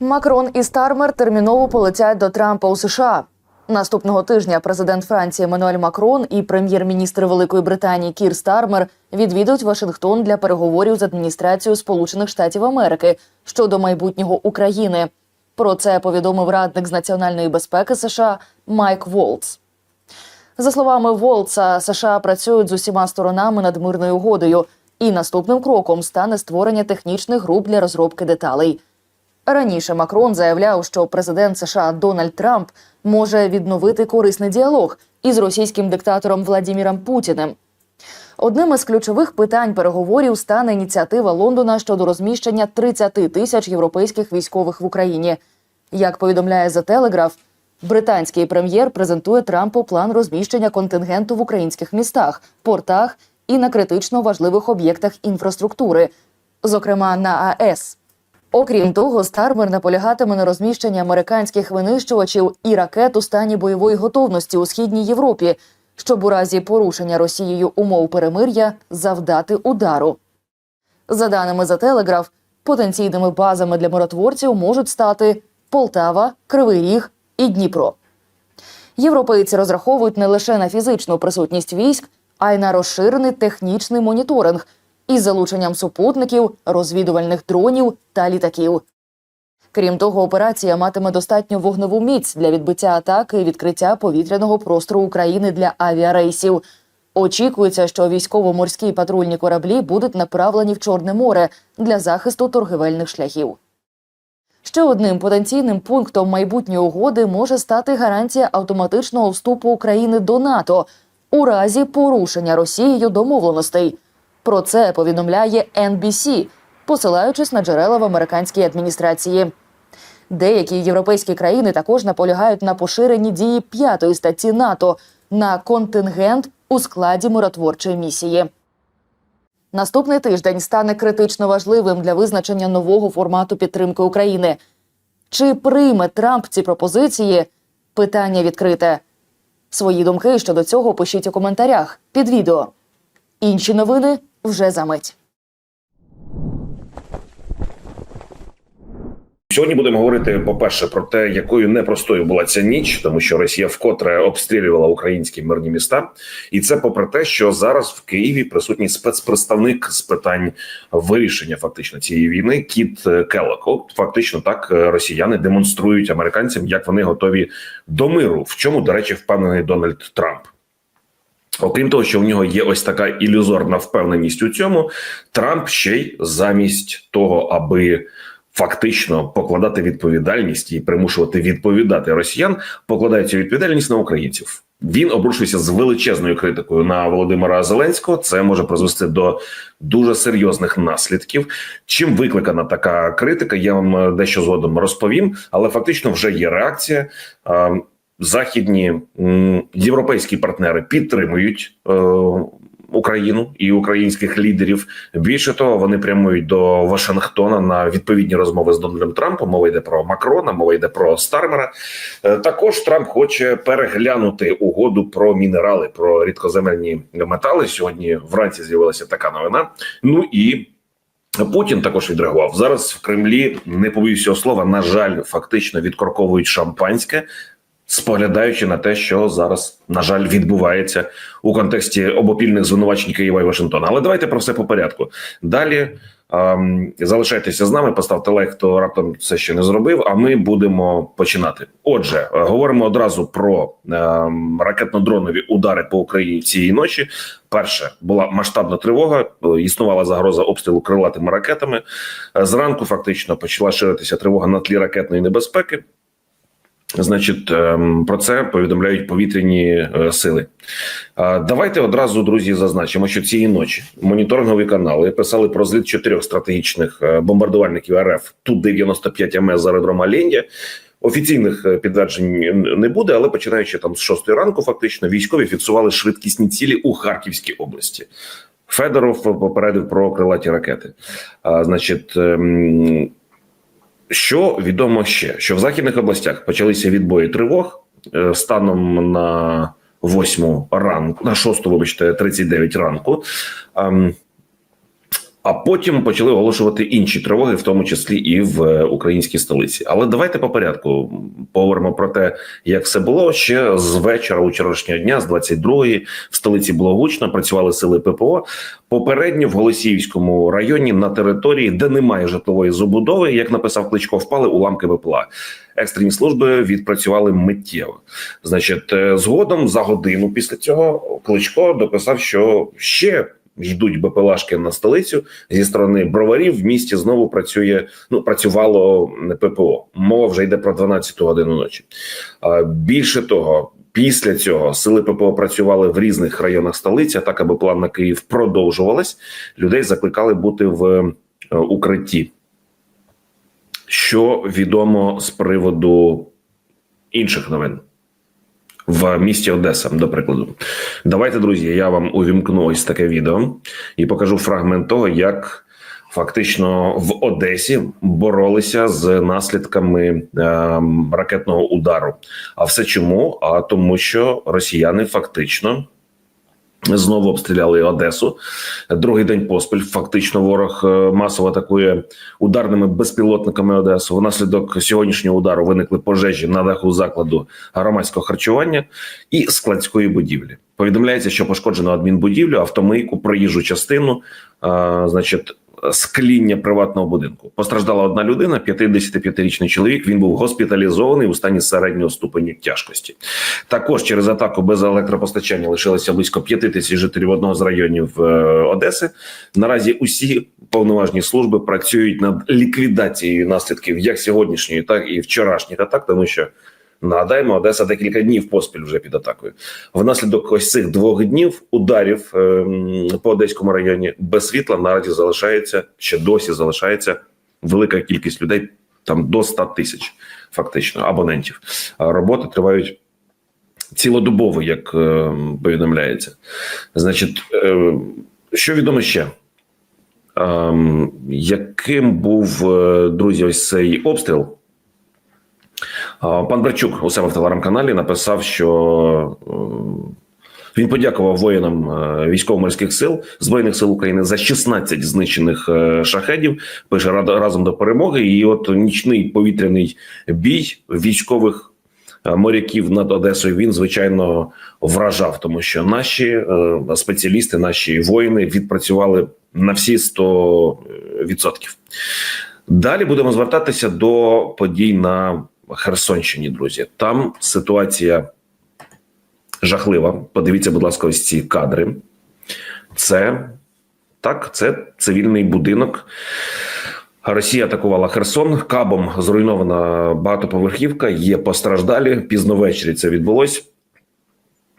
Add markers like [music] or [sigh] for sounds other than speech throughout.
Макрон і Стармер терміново полетять до Трампа у США. Наступного тижня президент Франції Еммануель Макрон і прем'єр-міністр Великої Британії Кір Стармер відвідують Вашингтон для переговорів з адміністрацією Сполучених Штатів Америки щодо майбутнього України. Про це повідомив радник з національної безпеки США Майк Волц. За словами Волца, США працюють з усіма сторонами над мирною угодою, і наступним кроком стане створення технічних груп для розробки деталей. Раніше Макрон заявляв, що президент США Дональд Трамп може відновити корисний діалог із російським диктатором Владіміром Путіним. Одним із ключових питань переговорів стане ініціатива Лондона щодо розміщення 30 тисяч європейських військових в Україні. Як повідомляє The Telegraph, британський прем'єр презентує Трампу план розміщення контингенту в українських містах, портах і на критично важливих об'єктах інфраструктури, зокрема на АЕС. Окрім того, Стармер наполягатиме на розміщенні американських винищувачів і ракет у стані бойової готовності у східній Європі, щоб у разі порушення Росією умов перемир'я завдати удару. За даними The Telegraph, потенційними базами для миротворців можуть стати Полтава, Кривий Ріг і Дніпро. Європейці розраховують не лише на фізичну присутність військ, а й на розширений технічний моніторинг із залученням супутників, розвідувальних дронів та літаків. Крім того, операція матиме достатньо вогневу міць для відбиття атаки і відкриття повітряного простору України для авіарейсів. Очікується, що військово-морські патрульні кораблі будуть направлені в Чорне море для захисту торгівельних шляхів. Ще одним потенційним пунктом майбутньої угоди може стати гарантія автоматичного вступу України до НАТО у разі порушення Росією домовленостей. Про це повідомляє NBC, посилаючись на джерела в американській адміністрації. Деякі європейські країни також наполягають на поширенні дії п'ятої статті НАТО на контингент у складі миротворчої місії. Наступний тиждень стане критично важливим для визначення нового формату підтримки України. Чи прийме Трамп ці пропозиції? Питання відкрите. Свої думки щодо цього пишіть у коментарях під відео. Інші новини вже за мить. Сьогодні будемо говорити, по-перше, про те, якою непростою була ця ніч, тому що Росія вкотре обстрілювала українські мирні міста, і це попри те, що зараз в Києві присутній спецпредставник з питань вирішення фактично цієї війни Кіт Келлоко. Фактично так е, росіяни демонструють американцям, як вони готові до миру, в чому, до речі, впевнений Дональд Трамп. Окрім того, що в нього є ось така ілюзорна впевненість у цьому, Трамп ще й замість того, аби фактично покладати відповідальність і примушувати відповідати росіян, покладає цю відповідальність на українців. Він обрушився з величезною критикою на Володимира Зеленського. Це може призвести до дуже серйозних наслідків. Чим викликана така критика? Я вам дещо згодом розповім, але фактично вже є реакція. Західні європейські партнери підтримують е, Україну і українських лідерів. Більше того, вони прямують до Вашингтона на відповідні розмови з Дональдом Трампом. Мова йде про Макрона, мова йде про Стармера. Е, Також Трамп хоче переглянути угоду про мінерали, про рідкоземельні метали. Сьогодні вранці з'явилася така новина. Ну і Путін також відреагував зараз в Кремлі. Не побоюсь цього слова. На жаль, фактично відкорковують шампанське споглядаючи на те, що зараз на жаль відбувається у контексті обопільних звинувачень Києва і Вашингтона. Але давайте про все по порядку. Далі ем, залишайтеся з нами, поставте лайк, хто раптом це ще не зробив. А ми будемо починати. Отже, е, говоримо одразу про ем, ракетно-дронові удари по Україні цієї ночі. Перше була масштабна тривога, е, існувала загроза обстрілу крилатими ракетами. Е, Зранку фактично почала ширитися тривога на тлі ракетної небезпеки. Значить, ем, про це повідомляють повітряні е, сили. Давайте одразу, друзі, зазначимо, що цієї ночі моніторингові канали писали про зліт чотирьох стратегічних е, бомбардувальників РФ ту 95 МС з аеродрома Лєндя. Офіційних е, підтверджень не буде, але починаючи там з шостої ранку, фактично військові фіксували швидкісні цілі у Харківській області. Федоров попередив про крилаті ракети. А, Значить. Ем, що відомо ще, що в західних областях почалися відбої тривог е, станом на 8 ранку, на 6, вибачте, 39 ранку. А потім почали оголошувати інші тривоги, в тому числі і в е, українській столиці. Але давайте по порядку поговоримо про те, як все було ще з вечора вчорашнього дня, з 22-ї, в столиці було гучно, працювали сили ППО. Попередньо в Голосіївському районі на території, де немає житлової забудови, як написав Кличко, впали уламки БПЛА. Екстрені служби відпрацювали миттєво. Значить, е, згодом за годину після цього Кличко дописав, що ще йдуть БПЛАшки на столицю зі сторони броварів. В місті знову працює. Ну працювало ППО. Мова вже йде про 12 годину ночі. Більше того. Після цього сили ППО працювали в різних районах столиці. Так, аби план на Київ продовжувалась. Людей закликали бути в е, укритті. Що відомо з приводу інших новин в місті Одеса, до прикладу, давайте, друзі, я вам увімкну ось таке відео і покажу фрагмент того, як фактично в Одесі боролися з наслідками ем, ракетного удару. А все чому? А тому, що росіяни фактично. Знову обстріляли Одесу. Другий день поспіль. Фактично, ворог е, масово атакує ударними безпілотниками Одесу. Внаслідок сьогоднішнього удару виникли пожежі на даху закладу громадського харчування і складської будівлі. Повідомляється, що пошкоджено адмінбудівлю, автомийку, проїжджу частину, а, значить. Скління приватного будинку постраждала одна людина, 55-річний чоловік. Він був госпіталізований у стані середнього ступеню тяжкості. Також через атаку без електропостачання лишилося близько 5 тисяч жителів одного з районів е, Одеси. Наразі усі повноважні служби працюють над ліквідацією наслідків як сьогоднішньої, так і вчорашніх атак, тому що. Нагадаємо, Одеса декілька днів поспіль вже під атакою. Внаслідок ось цих двох днів ударів ем, по одеському районі без світла наразі залишається ще досі залишається велика кількість людей, там до 100 тисяч фактично абонентів. А роботи тривають цілодобово, як е, повідомляється. Значить, е, що відомо ще? Ем, яким був е, друзі, ось цей обстріл? Пан Брачук у себе в телеграм-каналі написав, що е, він подякував воїнам е, військово-морських сил збройних сил України за 16 знищених е, шахедів. Пише «Рад- разом до перемоги. І от нічний повітряний бій військових моряків над Одесою він звичайно вражав, тому що наші спеціалісти, наші воїни відпрацювали на всі 100%. Далі будемо звертатися до подій на Херсонщині, друзі. Там ситуація жахлива. Подивіться, будь ласка, ось ці кадри. Це так, це цивільний будинок. Росія атакувала Херсон. Кабом зруйнована багатоповерхівка. Є постраждалі. Пізно ввечері це відбулось.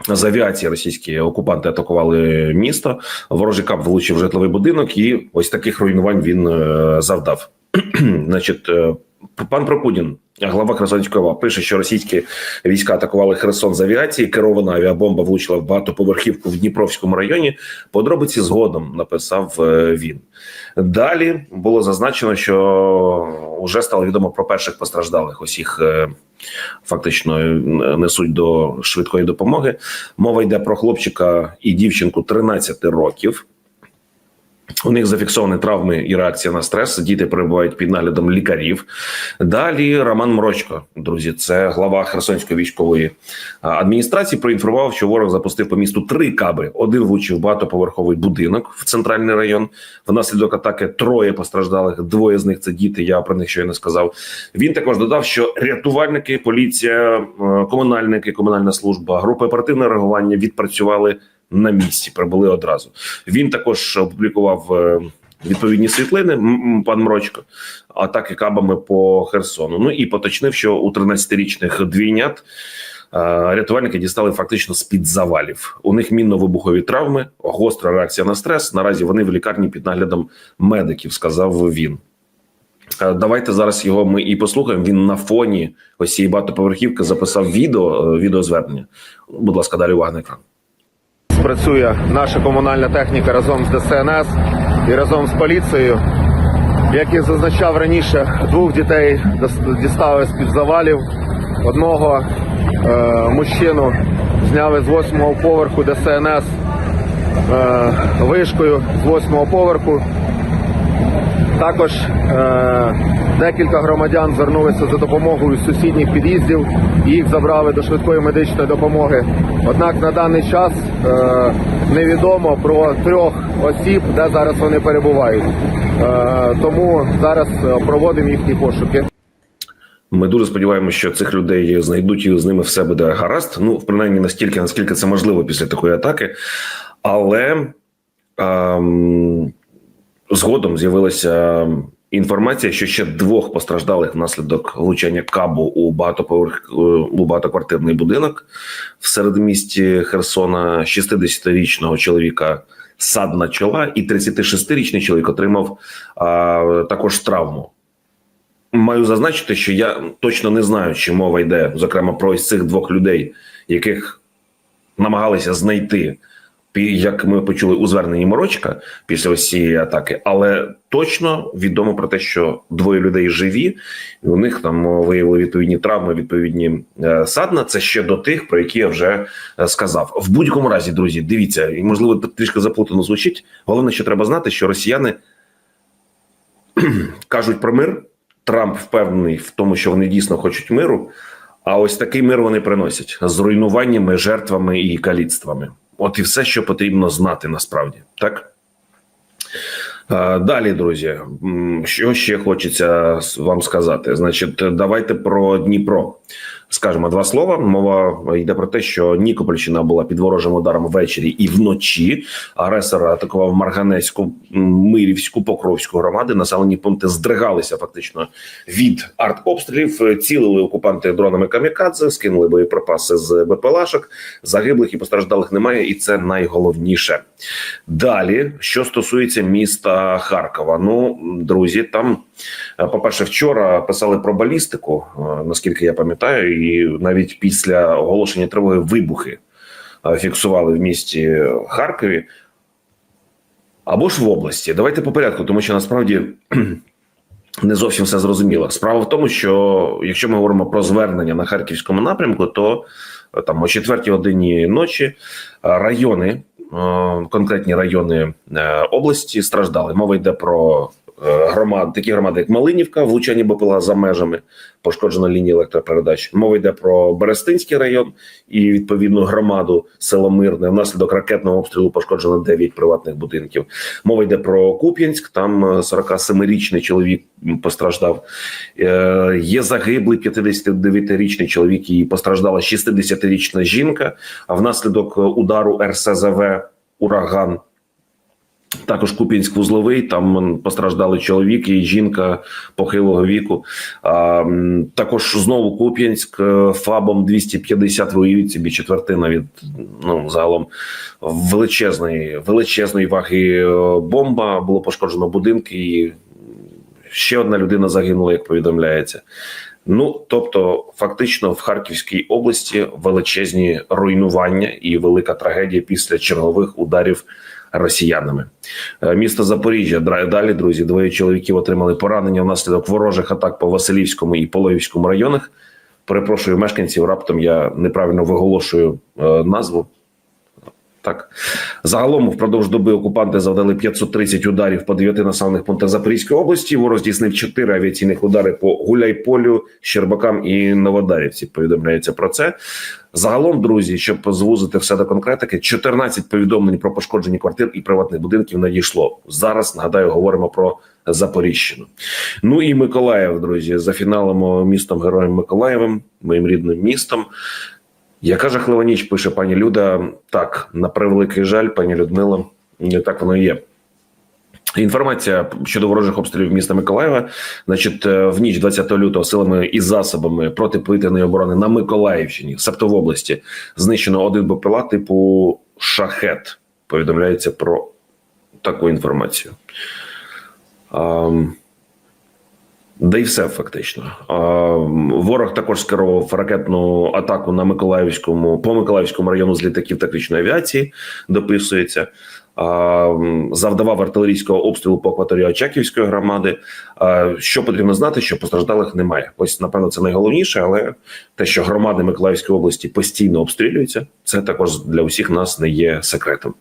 З авіації російські окупанти атакували місто. Ворожий кап влучив житловий будинок, і ось таких руйнувань він е, завдав. [clears throat] Значить, е, пан Прокудін, глава Херсонської пише, що російські війська атакували Херсон з авіації. Керована авіабомба влучила в багатоповерхівку в Дніпровському районі. Подробиці згодом написав е, він. Далі було зазначено, що вже стало відомо про перших постраждалих. Їх е, фактично е, несуть до швидкої допомоги. Мова йде про хлопчика і дівчинку 13 років. У них зафіксовані травми і реакція на стрес. Діти перебувають під наглядом лікарів. Далі Роман Мрочко, друзі, це глава Херсонської військової адміністрації. Проінформував, що ворог запустив по місту три каби. Один влучив багатоповерховий будинок в центральний район. Внаслідок атаки троє постраждалих. Двоє з них це діти. Я про них щойно сказав. Він також додав, що рятувальники, поліція, е, комунальники, комунальна служба, групи оперативного реагування відпрацювали на місці, прибули одразу. Він також опублікував е, відповідні світлини. Пан Мрочко, атаки кабами по Херсону. Ну і поточнив, що у 13-річних двійнят. е, Рятувальники дістали фактично з під завалів. У них мінно-вибухові травми, гостра реакція на стрес. Наразі вони в лікарні під наглядом медиків, сказав він. Е, Давайте зараз його ми і послухаємо. Він на фоні ось цієї багатоповерхівки записав відео, відеозвернення. Будь ласка, далі увага на екран. Працює наша комунальна техніка разом з ДСНС і разом з поліцією. Як і зазначав раніше, двох дітей дістали з під завалів. Одного е, мужчину зняли з восьмого поверху ДСНС е, вишкою з восьмого поверху. Також е, декілька громадян звернулися за допомогою сусідніх під'їздів. Їх забрали до швидкої медичної допомоги. Однак на даний час е, невідомо про трьох осіб, де зараз вони перебувають. Е, тому зараз е, проводимо їхні пошуки. Ми дуже сподіваємося, що цих людей знайдуть і з ними все буде гаразд. Ну, принаймні настільки, наскільки це можливо після такої атаки. Але ем, згодом з'явилася інформація, що ще двох постраждалих внаслідок влучання кабу у багатоповерх у багатоквартирний будинок в середмісті Херсона 60-річного чоловіка. Садна чола, і 36-річний чоловік отримав а, також травму. Маю зазначити, що я точно не знаю, чи мова йде зокрема про ось цих двох людей, яких намагалися знайти, як ми почули у зверненні Морочка після ось цієї атаки. Але точно відомо про те, що двоє людей живі, і у них там виявили відповідні травми, відповідні е, садна. Це ще до тих, про які я вже е, сказав. В будь-якому разі, друзі, дивіться, і можливо трішки заплутано звучить. Головне, що треба знати, що росіяни [clears throat] кажуть про мир. Трамп впевнений в тому, що вони дійсно хочуть миру. А ось такий мир вони приносять з руйнуваннями, жертвами і каліцтвами. От і все, що потрібно знати насправді, так. Далі, друзі, що ще хочеться вам сказати? Значить, давайте про Дніпро. Скажемо два слова. Мова йде про те, що Нікопольщина була під ворожим ударом ввечері і вночі. Агресор атакував Марганецьку, Мирівську, Покровську громади. Населені пункти здригалися фактично від артобстрілів. Цілили окупанти дронами камікадзе, скинули боєприпаси з БПЛАшок. Загиблих і постраждалих немає, і це найголовніше. Далі, що стосується міста Харкова, ну друзі, там, е, по-перше, вчора писали про балістику, е, наскільки я пам'ятаю, і навіть після оголошення тривоги вибухи е, фіксували в місті Харкові або ж в області. Давайте по порядку, тому що насправді. [clears throat] Не зовсім все зрозуміло. Справа в тому, що якщо ми говоримо про звернення на харківському напрямку, то там о четвертій годині ночі райони, конкретні райони е, області страждали. Мова йде про е, громад, такі громади, як Малинівка, влучання БПЛА за межами, пошкоджена лінія електропередач. Мова йде про Берестинський район і відповідну громаду село Мирне. Внаслідок ракетного обстрілу пошкоджено 9 приватних будинків. Мова йде про Куп'янськ. Там е, 47-річний чоловік постраждав. Е, Є загиблий 59-річний чоловік і постраждала 60-річна жінка. А внаслідок е, удару РСЗВ ураган. Також Куп'янськ вузловий, там постраждали чоловік і жінка похилого віку. А, також знову Куп'янськ е, ФАБом 250, ви уявіть собі четвертина від ну загалом величезної величезної ваги е, бомба. Було пошкоджено будинки, і ще одна людина загинула, як повідомляється. Ну тобто, фактично, в Харківській області величезні руйнування і велика трагедія після чергових ударів росіянами. Е, Місто Запоріжжя драє далі, друзі, двоє чоловіків отримали поранення внаслідок ворожих атак по Василівському і Половівському районах. Перепрошую мешканців. Раптом я неправильно виголошую е, назву. Так загалом впродовж доби окупанти завдали 530 ударів по дев'яти населених пунктах Запорізької області. Ворог здійснив чотири авіаційних удари по Гуляйполю, Щербакам і Новодарівці. Повідомляється про це. Загалом, друзі, щоб звузити все до конкретики, 14 повідомлень про пошкоджені квартир і приватних будинків надійшло. Зараз нагадаю, говоримо про Запоріжжину. Ну і Миколаїв, друзі, за фіналом містом Героєм Миколаєвим, моїм рідним містом. Яка жахлива ніч пише пані Люда? Так, на превеликий жаль, пані Людмила, так воно і є. Інформація щодо ворожих обстрілів міста Миколаєва. Значить, е, в ніч 20 лютого силами і засобами протиповітряної оборони на Миколаївщині, себто в області, знищено один БПЛА типу шахет. Повідомляється про таку інформацію. Ам, Да й все фактично. Ворог також скерував ракетну атаку на Миколаївському по Миколаївському району з літаків тактичної авіації. Дописується. Завдавав артилерійського обстрілу по акваторії Очаківської громади. Що потрібно знати, що постраждалих немає. Ось напевно це найголовніше, але те, що громади Миколаївської області постійно обстрілюються, це також для усіх нас не є секретом.